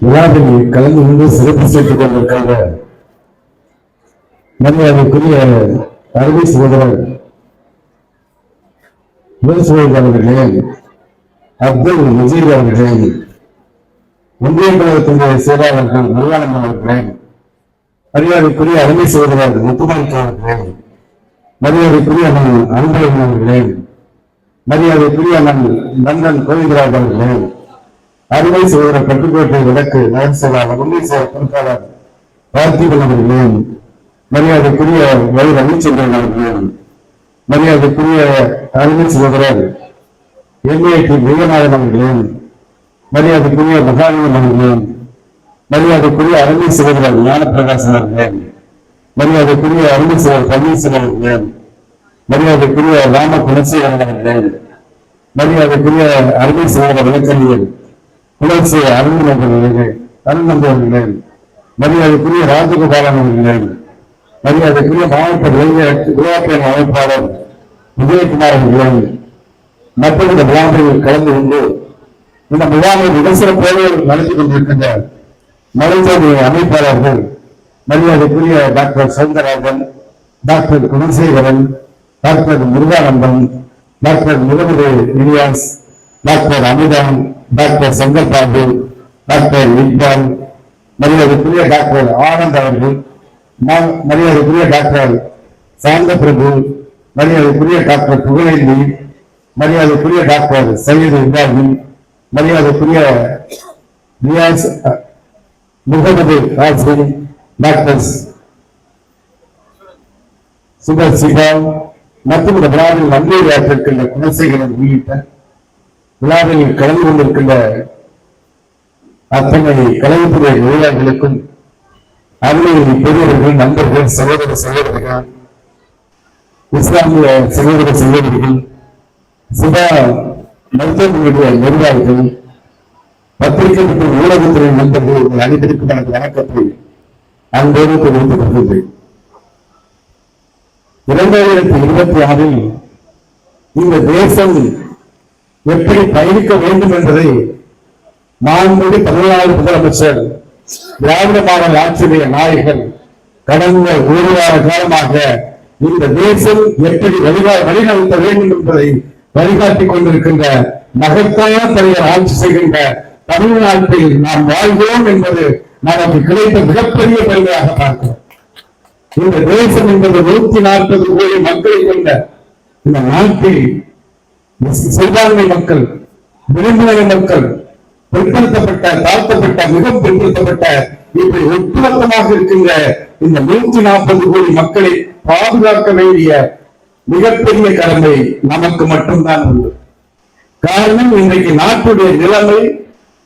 விழாவில் கலந்து கொண்டு சிறப்பு செய்து கொண்டிருக்காங்க மரியாதைக்குரிய அருமை சகோதரர் முதல் சகோதரர் அவர்களே அப்துல் நஜீர் அவர்களே ஒன்றிய கழகத்தினுடைய செயலாளர்கள் முருகானந்தம் அவர்களே மரியாதைக்குரிய அருமை சகோதரர் முத்துமாணிக்க அவர்களே மரியாதைக்குரிய அண்ணன் அன்பழகன் அவர்களே மரியாதைக்குரிய அண்ணன் நந்தன் கோவிந்தராஜ் அவர்களே அருமை சகோதரர் கட்டுக்கோட்டை விளக்கு நகர் செயலாளர் உண்மை செயல் பொறுப்பாளர் பார்த்திபன் அவர்களே மரியாதைக்குரிய வயது ரவிச்சந்திரன் அவர்களே மரியாதைக்குரிய அருமை சகோதரர் எம்ஏடி விஜயநாதன் அவர்களே மரியாதைக்குரிய மகாலிங்கம் அவர்களே மரியாதைக்குரிய அருமை சகோதரர் ஞானப்பிரகாசன் அவர்களே மரியாதைக்குரிய அருமை சகோதரர் பன்னீர்செல்வம் அவர்களே மரியாதைக்குரிய ராம குணசேகரன் அவர்களே மரியாதைக்குரிய அருமை சகோதரர் விளக்கறிஞர் புலர்ச்சி அருண் அவர்களே மரியாதைக்குரிய ராஜகோபாலன் அவர்களே மரியாதைக்குரிய மாவட்ட விளையாட்டு அமைப்பாளர் விஜயகுமார் அவர்களே மக்கள் இந்த விழாவில் கலந்து கொண்டு இந்த முகாமை விமர்சன போல நடத்தி கொண்டிருக்கின்ற மருத்துவ அமைப்பாளர்கள் மரியாதைக்குரிய doctor Soundararajan doctor Gunasekaran doctor Muruganandam doctor Mohammed Ilyas doctor Amitham doctor Shankar Babu doctor Iqbal மரியாதைக்குரிய டாக்டர் ஆனந்த் அவர்கள் மரியாதைக்குரிய டாக்டர் சாந்த பிரபு மரியாதைக்குரிய டாக்டர் புகழேந்தி மரியாதைக்குரிய டாக்டர் சையது இப்ராஹிம் மரியாதைக்குரிய ரியாஸ் முகமது ராசி டாக்டர் சுபர் சிகாம் மற்றும் இந்த விழாவில் நன்றி ஆற்றிருக்கின்ற குணசேகரன் உள்ளிட்ட விழாவில் கலந்து கொண்டிருக்கின்ற அத்தனை கலைத்துறை நோயாளிகளுக்கும் அருமை பெரியவர்கள் நண்பர்கள் சகோதர சகோதரிகள் இஸ்லாமிய சகோதர சகோதரிகள் சுதா மருத்துவமனையுடைய நிர்வாகிகள் பத்திரிகை மற்றும் ஊடகத்துறை நண்பர்கள் உங்கள் அனைவருக்கும் எனக்கு வணக்கத்தை அன்போடு தெரிவித்துக் கொள்கிறேன் இரண்டாயிரத்தி இருபத்தி ஆறில் இந்த தேசம் எப்படி பயணிக்க வேண்டும் என்பதை மாண்புடி தமிழ்நாடு முதலமைச்சர் திராவிட மாடல் ஆட்சியுடைய நாயகர் கடந்த ஒரு வார காலமாக இந்த தேசம் எப்படி வழிகா வழிநடத்த வேண்டும் என்பதை வழிகாட்டிக் கொண்டிருக்கின்ற மகத்தான தலைவர் ஆட்சி செய்கின்ற தமிழ்நாட்டில் நாம் வாழ்கிறோம் என்பது நமக்கு கிடைத்த மிகப்பெரிய பெருமையாக பார்க்கிறோம். இந்த தேசம் என்பது நூத்தி நாற்பது கோடி மக்களை கொண்ட இந்த நாட்டில் சிறுபான்மை மக்கள் விளிம்புநிலை மக்கள் பிற்படுத்தப்பட்ட தாழ்த்தப்பட்ட மிகவும் பிற்படுத்தப்பட்ட இப்படி ஒட்டுமொத்தமாக இருக்கின்ற இந்த நூற்றி நாற்பது கோடி மக்களை பாதுகாக்க வேண்டிய மிகப்பெரிய கடமை நமக்கு மட்டும்தான் உண்டு. காரணம் இன்றைக்கு நாட்டுடைய நிலைமை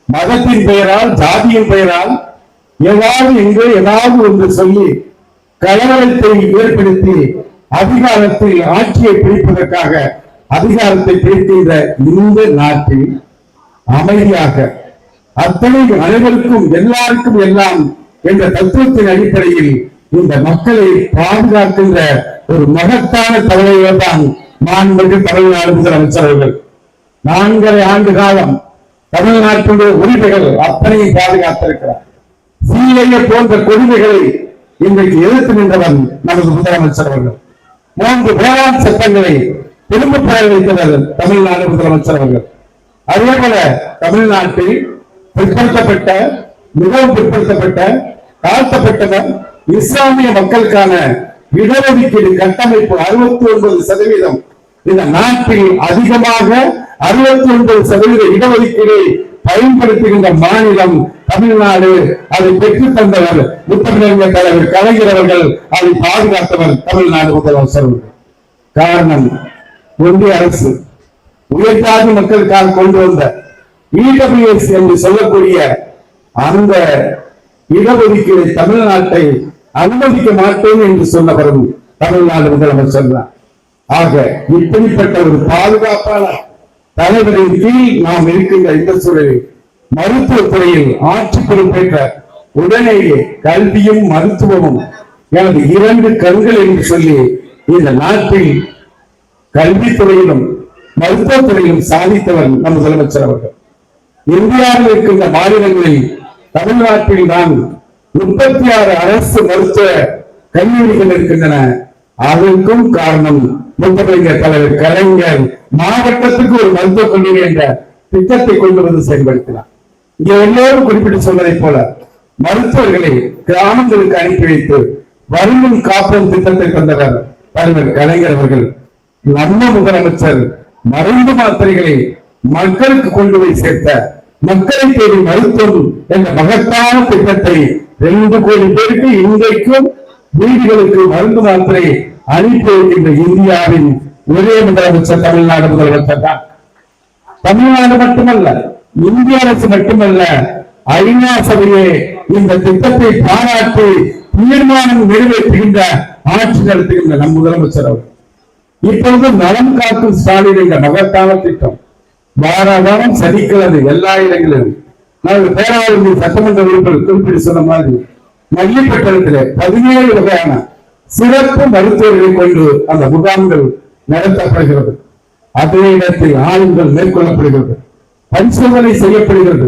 மதத்தின் பெயரால் ஜாதியின் பெயரால் ஏதாவது இங்கு ஏதாவது ஒன்று சொல்லி கலவரத்தை ஏற்படுத்தி அதிகாரத்தில் ஆட்சியை பிடிப்பதற்காக அதிகாரத்தை பிடிக்கின்ற இந்த நாட்டில் அமைதியாக அத்தனை அனைவருக்கும் எல்லாருக்கும் எல்லாம் என்ற தத்துவத்தின் அடிப்படையில் இந்த மக்களை பாதுகாக்கின்ற ஒரு மகத்தான தலைவர்கள் தான் மாண்புமிகு தமிழ்நாடு முதலமைச்சர் அவர்கள். நான்கரை ஆண்டு காலம் தமிழ்நாட்டினுடைய உரிமைகள் அத்தனையும் பாதுகாத்திருக்கிறார். சீலைய போன்ற கொடுமைகளை இன்றைக்கு எதிர்த்து நின்றவன் நமது முதலமைச்சர் அவர்கள். மூன்று வேளாண் சட்டங்களை திரும்ப பெற தமிழ்நாடு முதலமைச்சர் அவர்கள். அதே போல தமிழ்நாட்டில் பிற்படுத்தப்பட்ட மிகவும் பிற்படுத்தப்பட்ட தாழ்த்தப்பட்டவர் இஸ்லாமிய மக்களுக்கான இடஒதுக்கீடு கட்டமைப்பு அறுபத்தி ஒன்பது சதவீதம். இந்த நாட்டில் அதிகமாக அறுபத்தி ஒன்பது சதவீத இடஒதுக்கீடு பயன்படுத்துகின்ற மாநிலம் தமிழ்நாடு. அதை பெற்றுத் தந்தவர் முத்தமிழர் தலைவர் கலைஞர் அவர்கள் அதை பாதுகாத்தவர் தமிழ்நாடு முதலமைச்சர் காரணம் ஒன்றிய அரசு உயர்ஜாதி மக்களுக்காக கொண்டு வந்த இடபிள்யூஎஸ் என்று சொல்லக்கூடிய அந்த இடஒதுக்கீடு தமிழ்நாட்டை அனுமதிக்க மாட்டேன் என்று சொன்னவரும் தமிழ்நாடு முதலமைச்சர் தான் ஆக இப்படிப்பட்ட ஒரு பாதுகாப்பான தலைவரின் கீழ் நாம் இருக்கின்ற இந்த சூழலில் மருத்துவத் துறையில் ஆட்சி பொறுப்பேற்ற உடனேயே கல்வியும் மருத்துவமும் எனது இரண்டு கண்கள் என்று சொல்லி இந்த நாட்டில் கல்வித்துறையிலும் மருத்துவத்துறையிலும் சாதித்தவர் நம் முதலமைச்சர் அவர்கள். இந்தியாவில் இருக்கின்ற மாநிலங்களில் தமிழ்நாட்டில் தான் முப்பத்தி ஆறு அரசு மருத்துவ கல்லூரிகள் இருக்கின்றன. அதற்கும் காரணம் முத்தமிழர் தலைவர் கலைஞர் மாவட்டத்துக்கு ஒரு மருத்துவக் கல்லூரி என்ற திட்டத்தை கொண்டு வந்து செயல்படுத்தினார். இங்க எல்லோரும் குறிப்பிட்டு சொன்னதைப் போல மருத்துவர்களை கிராமங்களுக்கு அனுப்பி வைத்து வறுமை காப்போம் திட்டத்தை தந்தவர் தலைவர் கலைஞர் அவர்கள். நம்ம முதலமைச்சர் மருந்து மாத்திரைகளை மக்களுக்கு கொண்டு போய் சேர்த்த மக்களை தேடி மருத்துவம் என்ற மகத்தான திட்டத்தை ரெண்டு கோடி பேருக்கு இன்றைக்கும் வீடுகளுக்கு மருந்து மாத்திரை அனுப்பி வைக்கின்ற இந்தியாவின் ஒரே முதலமைச்சர் தமிழ்நாடு முதலமைச்சர் தான். தமிழ்நாடு மட்டுமல்ல இந்திய அரசு மட்டுமல்ல ஐநா சபையே இந்த திட்டத்தை பாராட்டி தீர்மானம் நிறைவேற்றுகின்ற ஆட்சி நடத்துகின்ற நம் முதலமைச்சர் அவர் இப்பொழுது நலம் காக்கும் ஸ்டாலின் என்ற மகத்தான திட்டம். வார வாரம் சனிக்கிழமை எல்லா இடங்களிலும். நாங்கள் பேராளுமை சட்டமன்ற உறுப்பினர் குறிப்பிட்டு சொன்ன மாதிரி மல்லிப்பட்டணத்தில் பதினேழு வகையான சிறப்பு மருத்துவர்களை கொண்டு அந்த முகாம்கள் நடத்தப்படுகிறது. அதே இடத்தில் ஆளுங்கள் மேற்கொள்ளப்படுகிறது. பரிசோதனை செய்யப்படுகிறது.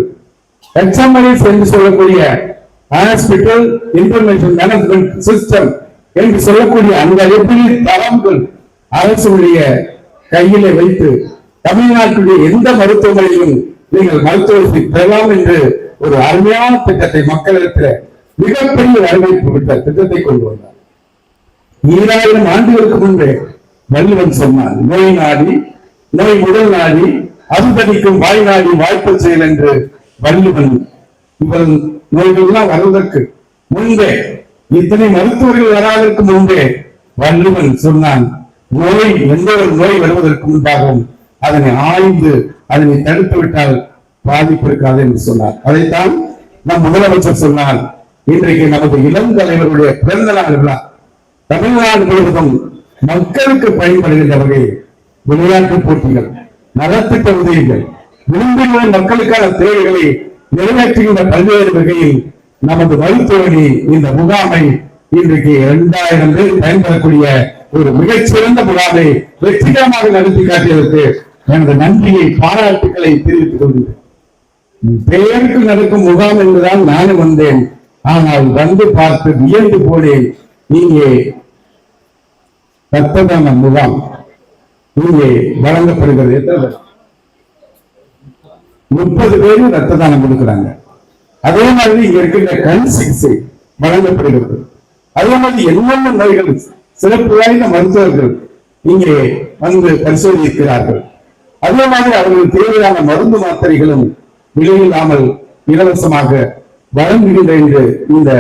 எச்எம்ஐஎஸ் என்று சொல்லக்கூடிய ஹாஸ்பிட்டல் இன்ஃபர்மேஷன் மேனேஜ்மெண்ட் சிஸ்டம் என்று சொல்லக்கூடிய அந்த எப்படி தரங்கள் அரசுடைய கையிலே வைத்து தமிழ்நாட்டுடைய எந்த மருத்துவமனையிலும் நீங்கள் மருத்துவத்தை பெறலாம் என்று ஒரு அருமையான திட்டத்தை மக்களிடத்தில் மிகப்பெரிய வரவேற்பு விட்ட திட்டத்தை கொண்டு வந்தார். ஈராயிரம் ஆண்டுகளுக்கு முன்பே வள்ளுவன் சொன்னான் நோய் நாடி நோய் முதல் நாடி அருந்தடிக்கும் வாய் நாடி வாய்ப்பு செயல் என்று வள்ளுவன் இவன் நோய்கள்லாம் வருவதற்கு முன்பே இத்தனை மருத்துவர்கள் வராதற்கு முன்பே வள்ளுவன் சொன்னான் நோய் எந்த ஒரு நோய் வருவதற்கு முன்பாகவும் அதனை ஆய்ந்து அதனை தடுத்து விட்டால் பாதிப்பு இருக்காது என்று சொன்னார். அதைத்தான் நம் முதலமைச்சர் சொன்னார். இன்றைக்கு நமது இளம் தலைவருடைய பிறந்த நாள் விழா. தமிழ்நாடு முழுவதும் மக்களுக்கு பயன்படுகின்ற வகையில் விளையாட்டு போட்டிகள் நலத்திட்ட உதவிகள் விரும்புகிற மக்களுக்கான தேவைகளை நிறைவேற்றுகின்ற பல்வேறு வகையில் நமது மருத்துவமனை இந்த முகாமை இன்றைக்கு இரண்டாயிரம் பேர் பயன்பெறக்கூடிய ஒரு மிகச்சிறந்த முகாமை வெற்றிகரமாக நடத்தி காட்டியதற்கு எனது நன்றியை பாராட்டுக்களை தெரிவித்துக் கொள்கிறேன். பெயருக்கு நடக்கும் முகாம் என்றுதான் நானும் வந்தேன். ஆனால் வந்து பார்த்து வியந்து போனேன். இங்கே ரத்ததான முகாம். இங்கே வழங்கப்படுகிறது. முப்பது பேர் ரத்த தானம் கொடுக்கிறாங்க. அதே மாதிரி இங்க இருக்கின்ற கண் சிகிச்சை வழங்கப்படுகிறது. அதே மாதிரி என்னென்ன நோய்கள் சிறப்பு வாய்ந்த மருத்துவர்கள் இங்கே வந்து பரிசோதிக்கிறார்கள். அதே மாதிரி அவர்களுக்கு தேவையான மருந்து மாத்திரைகளும் விலையில்லாமல் இலவசமாக வழங்குகின்ற என்று இந்த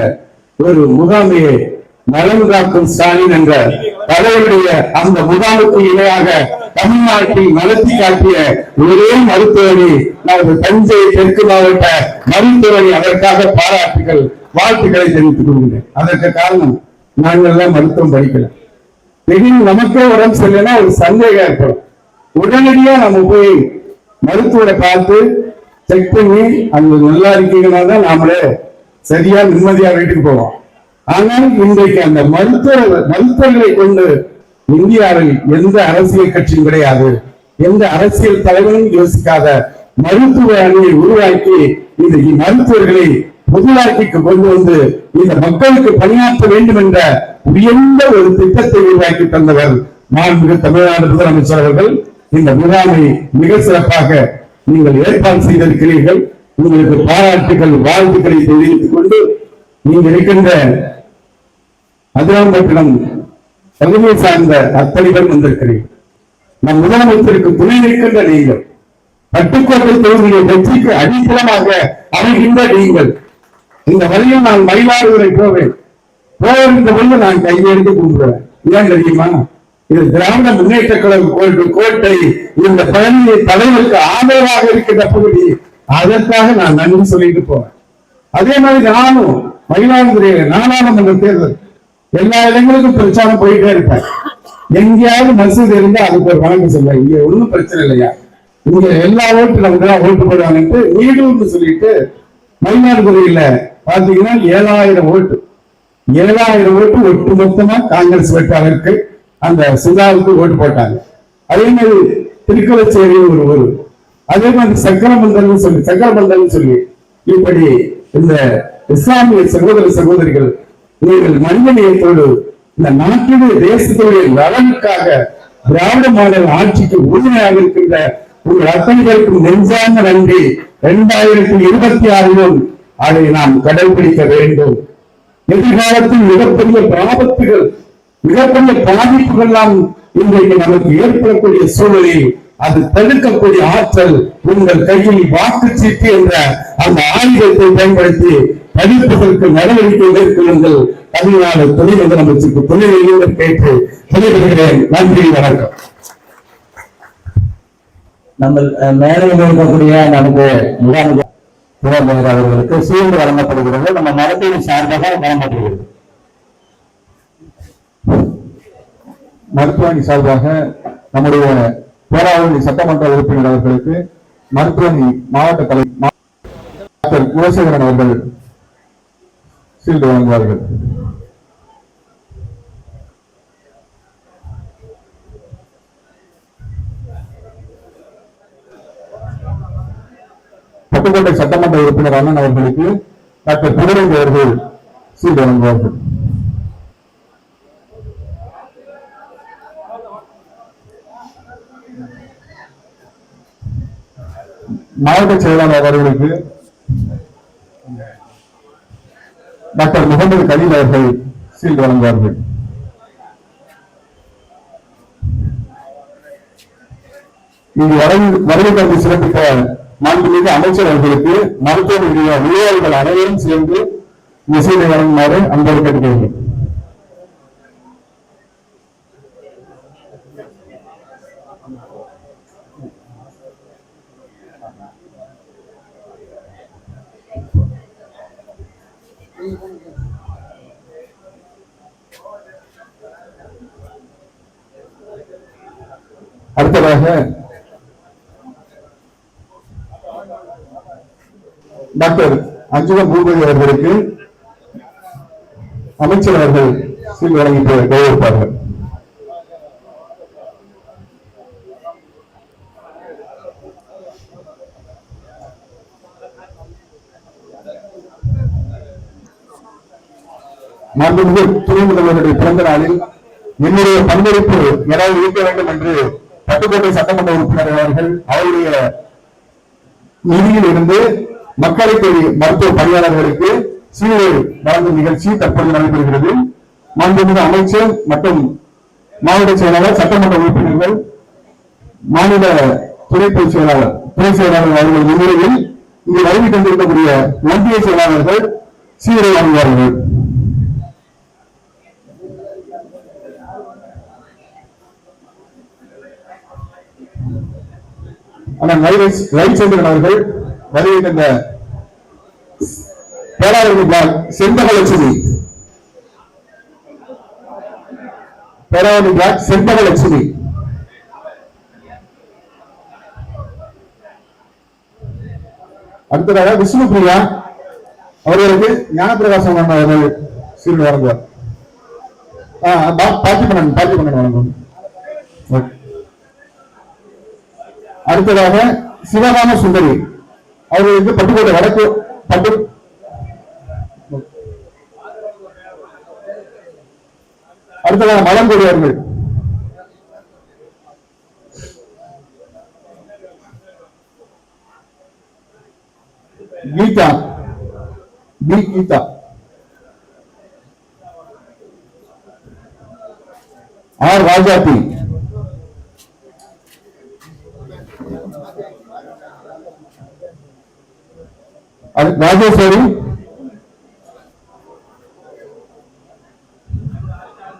ஒரு முகாமையை நலன் காக்கும் ஸ்டாலின் என்ற தலைவருடைய அந்த முகாமுக்கு இணையாக தமிழ்நாட்டை நடத்தி காட்டிய ஒரே மருத்துவரை நமது தஞ்சை தெற்கு மாவட்ட மருத்துவரை அதற்காக பாராட்டுகள் வாழ்த்துக்களை தெரிவித்துக் கொள்கிறேன். அதற்கு காரணம் நாங்கள்லாம் மருத்துவம் படிக்கல. திடீர்னு நமக்கே உடம்பு சரியில்லைன்னா ஒரு சந்தேகம் ஏற்படும். உடனடியா நம்ம போய் மருத்துவரை பார்த்து செக் பண்ணி அங்க நல்லா இருக்கீங்கன்னா தான் நாமளே சரியா நிம்மதியா வீட்டுக்கு போவோம். ஆனால் இன்றைக்கு அந்த மருத்துவ மருத்துவர்களை கொண்டு இந்தியாவில் எந்த அரசியல் கட்சியும் கிடையாது. எந்த அரசியல் தலைவரும் யோசிக்காத மருத்துவ அணியை உருவாக்கி இந்த மருத்துவர்களை பொதுவாக்கிக்கு கொண்டு வந்து இந்த மக்களுக்கு பணியாற்ற வேண்டும் என்ற உயர்ந்த ஒரு திட்டத்தை உருவாக்கி தந்தவர் மாண்புமிகு தமிழ்நாடு முதலமைச்சர் அவர்கள். இந்த முகாமை மிக சிறப்பாக நீங்கள் ஏற்பாடு செய்திருக்கிறீர்கள். உங்களுக்கு பாராட்டுகள் வாழ்த்துக்களை தெரிவித்துக் கொண்டு நீங்கள் இருக்கின்ற அதிராம்பட்டினம் பகுதியை சார்ந்த அத்தனை பேர் வந்திருக்கிறீர்கள் நம் முதலமைச்சருக்கு துணை நிற்கின்ற நீங்கள். பட்டுக்கோட்டை தொகுதியை வெற்றிக்கு அடித்தளமாக அமைகின்ற நீங்கள். இந்த வழியில் நான் மயிலாடுதுறை போவேன். போகின்ற பொழுது நான் கையெழுத்து கும்பிடுவேன் ஏன் தெரியுமா? இது திராவிட முன்னேற்ற கழக கோட்டை கோட்டை இந்த பழனியை தலைவருக்கு ஆதரவாக இருக்கின்ற பகுதி. அதற்காக நான் நன்றி சொல்லிட்டு போவேன். அதே மாதிரி நானும் மயிலாடுதுறையில நாடாளுமன்ற தேர்தல் எல்லா இடங்களுக்கும் பிரச்சாரம் போயிட்டே இருப்பேன். எங்கேயாவது மசூதி இருந்தா அதுக்கு ஒரு வணக்கம் சொல்லுவேன். இங்க ஒண்ணும் பிரச்சனை இல்லையா? இங்க எல்லா ஓட்டு நமக்கு தான் ஓட்டு போடுவாங்கன்ட்டு நீடுன்னு சொல்லிட்டு மயிலாடுதுறையில பாத்தீங்கன்னா ஏழாயிரம் ஓட்டு. ஏழாயிரம் ஓட்டு ஒட்டு மொத்தமா காங்கிரஸ் வேட்பாளருக்கு அந்த சுதாவுக்கு ஓட்டு போட்டாங்க. அதே மாதிரி திருக்கலச்சேரி ஒரு ஊர். அதே மாதிரி சக்கரமண்டலம் சொல்லி சக்கரமண்டலம் சொல்லி இப்படி இந்த இஸ்லாமிய சகோதர சகோதரிகள் நீங்கள் மனிதநேயத்தோடு இந்த நாட்டினுடைய தேசத்துடைய நலனுக்காக திராவிட மாடல் ஆட்சிக்கு உறுதுணையாக இருக்கின்ற உங்கள் அத்தனை பேருக்கும் நெஞ்சார்ந்த நன்றி. இரண்டாயிரத்தி இருபத்தி ஆறிலும் அதை நாம் கடைபிடிக்க வேண்டும். எதிர்காலத்தில் மிகப்பெரிய ஆபத்துகள் மிகப்பெரிய பாதிப்புகள் எல்லாம் இன்றைக்கு நமக்கு ஏற்படக்கூடிய சூழலில் அது தடுக்கக்கூடிய ஆற்றல் உங்கள் கையில் வாக்குச்சீட்டு என்ற அந்த ஆயுதத்தை பயன்படுத்தி தடுப்பதற்கு நடவடிக்கை மேற்கொள்ளுங்கள். தமிழ்நாடு துணை முதலமைச்சருக்கு துணை வெளியுறவு கேட்டு விடைபெறுகிறேன் நன்றி வணக்கம். நம்ம அஹ், இருக்கக்கூடிய நமக்கு முகாம் துணைமுதல்வர் அவர்களுக்கு சீர்ந்து வழங்கப்படுகிறது. நம்ம மரத்தின் சார்பாக வழங்கப்படுகிறது. மருத்துவமனை சார்பாக நம்முடைய பேராவூரணி சட்டமன்ற உறுப்பினர் அவர்களுக்கு மருத்துவமனை மாவட்ட தலைவர் குலசேகரன் அவர்கள் சீல்டு வழங்குவார்கள். பட்டுக்கோட்டை சட்டமன்ற உறுப்பினர் அண்ணன் அவர்களுக்கு டாக்டர் புகழேந்தி அவர்கள் சீல்டு வழங்குவார்கள். மாவட்ட செயலாளர் அவர்களுக்கு டாக்டர் முகமது கலீல் அவர்கள் சீல் வழங்குவார்கள். இங்கு வருகை வருகை தந்து சிறப்பித்த மாண்புமிகு அமைச்சர் அவர்களுக்கு மருத்துவ விளையாடுகள் அனைவரும் சேர்ந்து இந்த வழங்குமாறு அன்போடு கேட்டுக்கொள்கிறேன். அடுத்ததாக டாக்டர் அஞ்சுகம் பூபதி அவர்களுக்கு அமைச்சர் அவர்கள் சீல் வழங்கி கையெழுப்பார்கள் மாண்புமிகு துணை முதல்வருடைய பிறந்த நாளில் என்னுடைய பங்களிப்பு ஏதாவது இருக்க வேண்டும் என்று பட்டுக்கோட்டை சட்டமன்ற உறுப்பினர் அவர்கள் அவருடைய நிதியில் இருந்து மக்களை தேடி மருத்துவ பணியாளர்களுக்கு சீலை வழங்கும் நிகழ்ச்சி தற்போது நடைபெறுகிறது. மாண்புமிகு அமைச்சர் மற்றும் மாவட்ட செயலாளர் சட்டமன்ற உறுப்பினர்கள் மாநில துணை பொதுச் செயலாளர் துணை செயலாளர் அவர்கள் முன்னிலையில் இங்கு வருகை தந்திருக்கக்கூடிய ஒன்றிய செயலாளர்கள் சீரை வழங்குவார்கள் ஆனால் ரைட் ரவிச்சந்திரன் அவர்கள் வருகின்ற தந்த செண்பகலட்சுமி பேராவூரணி செண்பகலட்சுமி அடுத்ததாக விஷ்ணுபிரியா அவர்களுக்கு ஞானப்பிரகாசம் அண்ணா அவர்கள் சீல் வழங்குவார். ஆ, பா- வழங்கும் அடுத்ததாக சிவகாம சுந்தரி. அவர்களுக்கு பட்டுக்கோட்டை வடக்கு பட்டு அடுத்ததாக மலம் அவர்கள். கீதா. பி கீதா. ஆர் ராஜாத்தி. அது- ராஜேஸ்வரி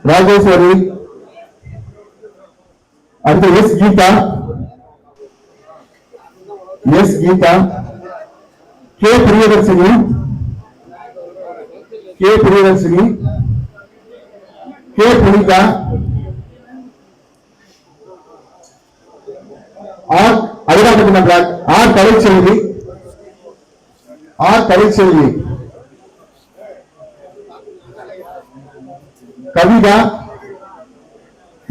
ராஜேஸ்வரி அடுத்து S Geetha S Geetha K Priyadarshini K Priyadarshini K Punitha R Adirampattinam block R Kalaiselvi R Kalaiselvi. Kavitha.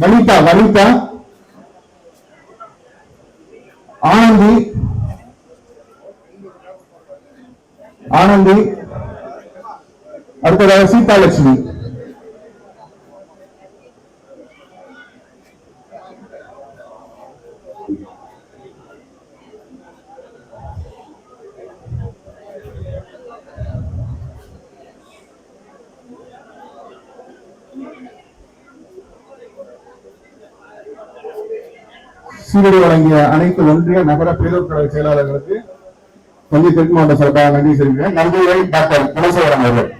Vanitha Vanitha. Anandhi. Anandhi. அடுத்ததாக சீதாலட்சுமி. சீரடி வழங்கிய அனைத்து ஒன்றிய நகர பேரூர் கழக செயலாளர்களுக்கு தஞ்சை தெற்கு மாவட்ட சார்பாக நன்றி தெரிவிக்கிறேன். நன்றியை டாக்டர் குணசேகரன் அவர்கள்.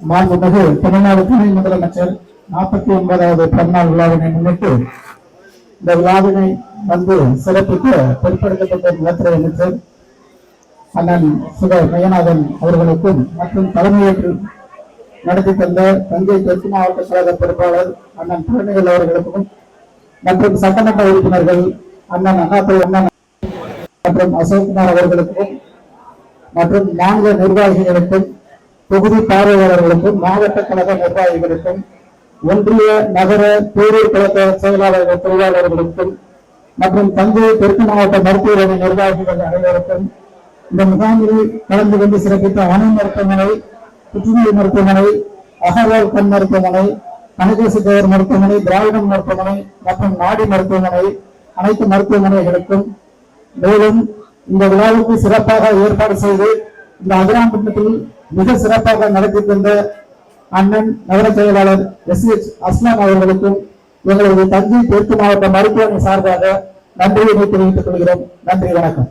மாண்புமிகு தமிழ்நாடு துணை முதலமைச்சர் நாற்பத்தி ஒன்பதாவது பிறந்தநாள் விழாவினை முன்னிட்டு இந்த விழாவினை வந்து சிறப்பிக்க பிற்படுத்தப்பட்ட நிலத்துறை அமைச்சர் அண்ணன் சுக மையநாதன் அவர்களுக்கும் மற்றும் தலைமையேற்று நடத்தி தந்த தஞ்சை தெற்கு மாவட்ட கழக பொறுப்பாளர் அண்ணன் பழனிகள் அவர்களுக்கும் மற்றும் சட்டமன்ற உறுப்பினர்கள் அண்ணன் அண்ணாத்தை அண்ணன் மற்றும் அசோக்குமார் அவர்களுக்கும் மற்றும் மாநில நிர்வாகிகளுக்கும் தொகுதி பார்வையாளர்களுக்கும் மாவட்ட கழக நிர்வாகிகளுக்கும் ஒன்றிய நகர பேரூர் கழக செயலாளர்கள் தொழிலாளர்களுக்கும் மற்றும் தஞ்சை தெற்கு மாவட்ட மருத்துவமனை நிர்வாகிகள் அனைவருக்கும் இந்த முகாமில் கலந்து கொண்டு சிறப்பித்த அணை மருத்துவமனை புற்றுநோய் மருத்துவமனை அகர்வால் கண் மருத்துவமனை கனகேசு தேவர் மருத்துவமனை திராவிடம் மருத்துவமனை மற்றும் நாடி மருத்துவமனை அனைத்து மருத்துவமனைகளுக்கும் மேலும் இந்த விழாவுக்கு சிறப்பாக ஏற்பாடு செய்து இந்த அதிராம்பட்டினத்தில் மிக சிறப்பாக நடத்தி தந்த அண்ணன் நகர செயலாளர் எஸ். எச். அஸ்லாம் அவர்களுக்கும் எங்களது தஞ்சை தெற்கு மாவட்ட மருத்துவமனை சார்பாக நன்றியை தெரிவித்துக் கொள்கிறோம். நன்றி வணக்கம்.